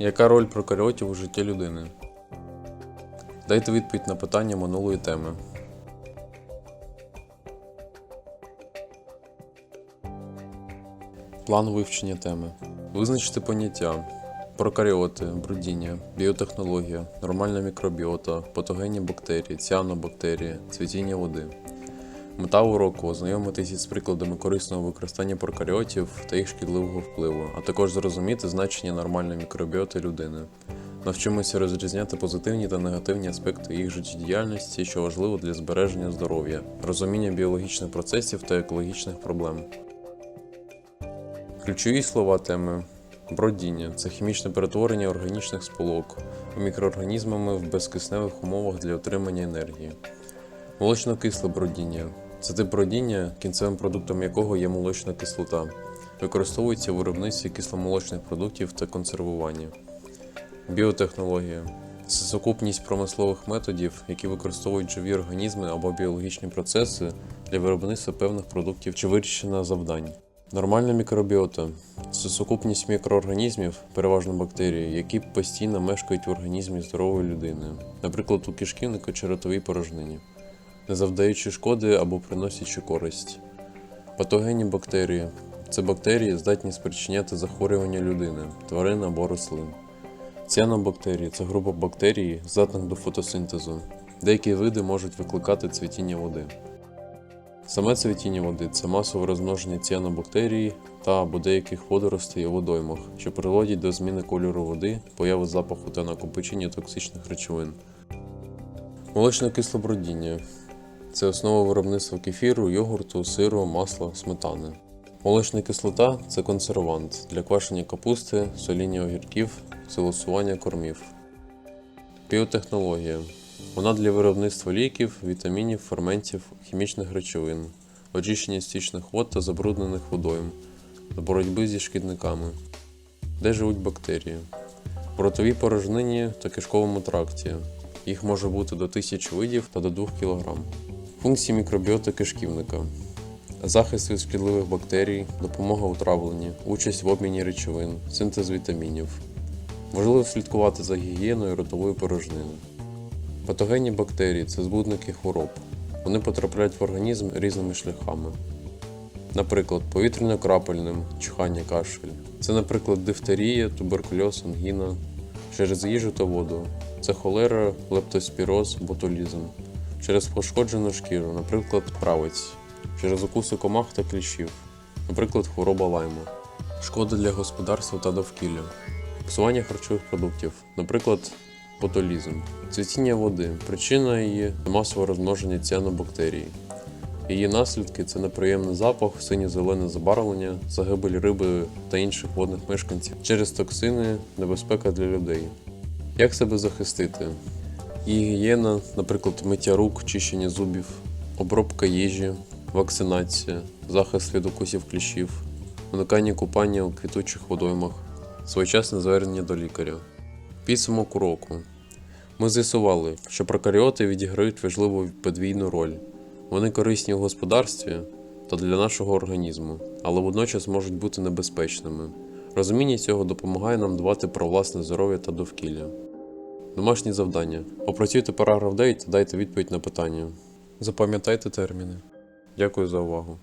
Яка роль прокаріотів у житті людини? Дайте відповідь на питання минулої теми. План вивчення теми. Визначити поняття. Прокаріоти, брудіння, біотехнологія, нормальна мікробіота, патогенні бактерії, ціанобактерії, цвітіння води. Мета уроку ознайомитися з прикладами корисного використання прокаріотів та їх шкідливого впливу, а також зрозуміти значення нормальної мікробіоти людини. Навчимося розрізняти позитивні та негативні аспекти їх життєдіяльності, що важливо для збереження здоров'я, розуміння біологічних процесів та екологічних проблем. Ключові слова теми бродіння це хімічне перетворення органічних сполук мікроорганізмами в безкисневих умовах для отримання енергії. Молочно-кисле бродіння це тип бродіння, кінцевим продуктом якого є молочна кислота. Використовується у виробництві кисломолочних продуктів та консервуванні. Біотехнологія це сукупність промислових методів, які використовують живі організми або біологічні процеси для виробництва певних продуктів чи вирішення завдань. Нормальна мікробіота це сукупність мікроорганізмів, переважно бактерії, які постійно мешкають в організмі здорової людини, наприклад, у кишківнику чи ротовій порожнині, не завдаючи шкоди або приносячи користь. Патогенні бактерії це бактерії, здатні спричиняти захворювання людини, тварин або рослин. Ціанобактерії це група бактерій, здатних до фотосинтезу. Деякі види можуть викликати цвітіння води. Саме цвітіння води це масове розмноження ціанобактерій та або деяких водоростей у водоймах, що приводять до зміни кольору води, появи запаху та накопичення токсичних речовин. Молочне кислобродіння це основа виробництва кефіру, йогурту, сиру, масла, сметани. Молочна кислота це консервант для квашення капусти, соління огірків, силосування кормів. Біотехнологія. Вона для виробництва ліків, вітамінів, ферментів, хімічних речовин, очищення стічних вод та забруднених водойм, та боротьби зі шкідниками. Де живуть бактерії? В ротовій порожнині та кишковому тракті. Їх може бути до 1000 видів та до 2 кг. Функції мікробіоти кишківника. Захист від шкідливих бактерій, допомога у травленні, участь в обміні речовин, синтез вітамінів. Важливо слідкувати за гігієною ротової порожнини. Патогенні бактерії це збудники хвороб. Вони потрапляють в організм різними шляхами. Наприклад, повітряно-крапельним, чихання, кашель. Це, наприклад, дифтерія, туберкульоз, ангіна, через їжу та воду. Це холера, лептоспіроз, ботулізм. Через пошкоджену шкіру, наприклад, правець, через укуси комах та кліщів, наприклад, хвороба лайма. Шкода для господарства та довкілля. Псування харчових продуктів, наприклад, ботулізм. Цвітіння води. Причина її масове розмноження ціанобактерій. Її наслідки це неприємний запах, синьо-зелене забарвлення, загибель риби та інших водних мешканців через токсини, небезпека для людей. Як себе захистити? Гігієна, наприклад, миття рук, чищення зубів, обробка їжі, вакцинація, захист від укусів кліщів, уникання купання у квітучих водоймах, своєчасне звернення до лікаря. Підсумок уроку. Ми з'ясували, що прокаріоти відіграють важливу подвійну роль. Вони корисні у господарстві та для нашого організму, але водночас можуть бути небезпечними. Розуміння цього допомагає нам дбати про власне здоров'я та довкілля. Домашні завдання. Опрацюйте параграф 9 та дайте відповідь на питання. Запам'ятайте терміни. Дякую за увагу.